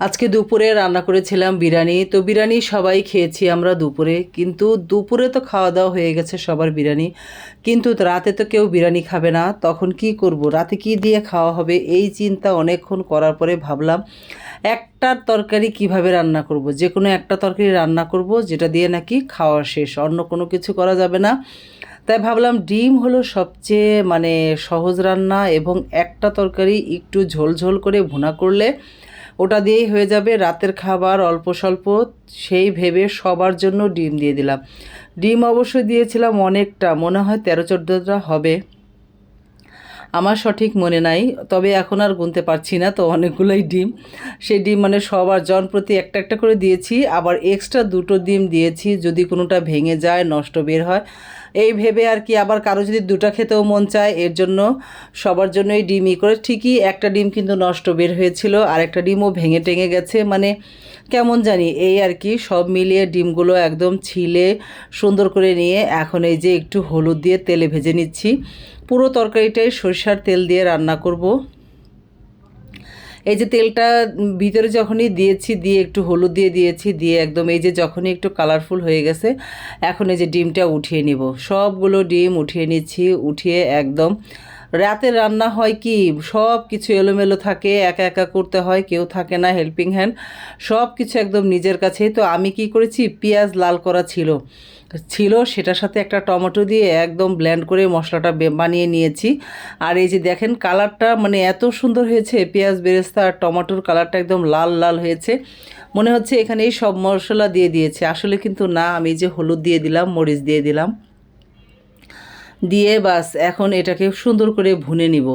আজকে দুপুরে রান্না করেছিলাম বিরিয়ানি, তো বিরিয়ানি সবাই খেয়েছি আমরা দুপুরে, কিন্তু দুপুরে তো খাওয়া দাওয়া হয়ে গেছে সবার বিরিয়ানি। কিন্তু রাতে তো কেউ বিরিয়ানি খাবে না, তখন কি করব? রাতে কি দিয়ে খাওয়া হবে? এই চিন্তা অনেকক্ষণ করার পরে ভাবলাম, একটা তরকারি কীভাবে রান্না করব? যে কোনো একটা তরকারি রান্না করব, যেটা দিয়ে নাকি খাওয়া শেষ, অন্য কোনো কিছু করা যাবে না। তাই ভাবলাম ডিম হলো সবচেয়ে মানে সহজ রান্না, এবং একটা তরকারি একটু ঝোল ঝোল করে ভুনা করলে ওটা দিয়েই হয়ে যাবে রাতের খাবার অল্প স্বল্প, সেই ভেবে সবার জন্য ডিম দিয়ে দিলাম। ডিম অবশ্যই দিয়েছিলাম অনেকটা, মনে হয় তেরো চোদ্দোটা হবে। আমার সঠিক মনে নাই, তবে এখন আর গুনতে পারছি না তো অনেকগুলোই ডিম। সেই ডিম মানে সবার জন প্রতি একটা একটা করে দিয়েছি, আবার এক্সট্রা দুটো ডিম দিয়েছি, যদি কোনোটা ভেঙে যায়, নষ্ট বের হয়। এই ভেবে আর কি আবার কারও যদি দুটো খেতেও মন চায়, এর জন্য সবার জন্যই ডিম ই করে। ঠিকই একটা ডিম কিন্তু নষ্ট বের হয়েছিল, আর একটা ডিমও ভেঙে টেঙে গেছে মানে কেমন জানি এই আর কি, সব মিলিয়ে ডিমগুলো একদম ছিলে সুন্দর করে নিয়ে এখন এই যে একটু হলুদ দিয়ে তেলে ভেজে নিচ্ছি। পুরো তরকারিটাই সরিষার তেল দিয়ে রান্না করব। এই যে তেলটা ভিতরে যখনই দিয়েছি, দিয়ে একটু হলুদ দিয়ে দিয়েছি, দিয়ে একদম এই যে যখনই একটু কালারফুল হয়ে গেছে, এখন এই যে ডিমটা উঠিয়ে নিব। সবগুলো ডিম উঠিয়ে নিচ্ছি, উঠিয়ে একদম রাতে রান্না হয় কি? সব কিছু এলোমেলো থাকে, একা একা করতে হয়, কেউ থাকে না হেল্পিং হ্যান্ড সব কিছু একদম নিজের কাছেই তো আমি কি করেছি? পেঁয়াজ লাল করা ছিল। ছিল, সেটার সাথে একটা টমেটো দিয়ে একদম ব্ল্যান্ড করে মশলাটা বানিয়ে নিয়েছি। আর এই যে দেখেন কালারটা মানে এত সুন্দর হয়েছে, পেঁয়াজ, বেরেস্তা আর টমেটোর কালারটা একদম লাল লাল হয়েছে। মনে হচ্ছে এখানে এই সব মশলা দিয়ে দিয়েছে। আসলে কিন্তু না, আমি যে হলুদ দিয়ে দিলাম, মরিচ দিয়ে দিলাম। দিয়ে বাস এখন এটাকে সুন্দর করে ভুনে নিব।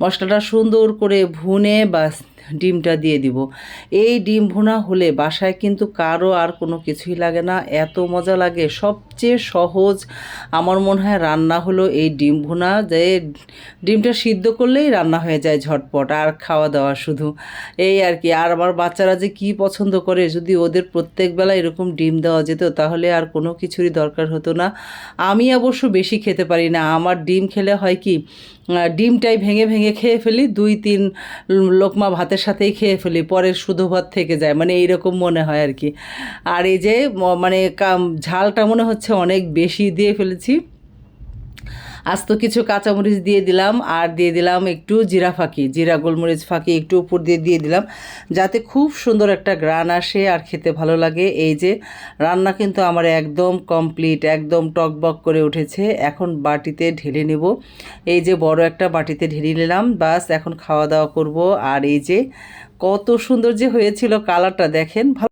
মশলাটা সুন্দর করে ভুনে বাস ডিমটা দিয়ে দিব। এই ডিম ভুনা হলে বাসায় কিন্তু কারও আর কোনো কিছুই লাগে না, এত মজা লাগে। সবচেয়ে সহজ আমার মনে হয় রান্না হলো এই ডিম ভুনা, যে ডিমটা সিদ্ধ করলেই রান্না হয়ে যায় ঝটপট, আর খাওয়া দাওয়া শুধু। এই আর কি, আর আমার বাচ্চারা যে কি পছন্দ করে, যদি ওদের প্রত্যেক বেলা এরকম ডিম দেওয়া যেত, তাহলে আর কোনো কিছুরই দরকার হতো না। আমি অবশ্য বেশি খেতে পারি না। আমার ডিম খেলে হয় কি ডিমটাই ভেঙে ভেঙে খেয়ে ফেলি, দুই তিন লোকমা ভাতের সাথেই খেয়ে ফেলি, পরের শুধু ভাত থেকে যায় মানে এইরকম মনে হয় আর কি। আর এই যে মানে ঝালটা মনে হচ্ছে অনেক বেশি দিয়ে ফেলেছি। আজ তো কিছু কাঁচামরিচ দিয়ে দিলাম আর দিয়ে দিলাম একটু জিরা ফাঁকি, জিরা গোলমরিচ ফাঁকি একটু উপর দিয়ে দিয়ে দিলাম যাতে খুব সুন্দর একটা গ্রান আসে আর খেতে ভালো লাগে। এই যে রান্না কিন্তু আমার একদম কমপ্লিট, একদম টকবক করে উঠেছে। এখন বাটিতে ঢেলে নেব। এই যে বড় একটা বাটিতে ঢেলে নিলাম, বাস এখন খাওয়া দাওয়া করব। আর এই যে কত সুন্দর যে হয়েছিল কালারটা দেখেন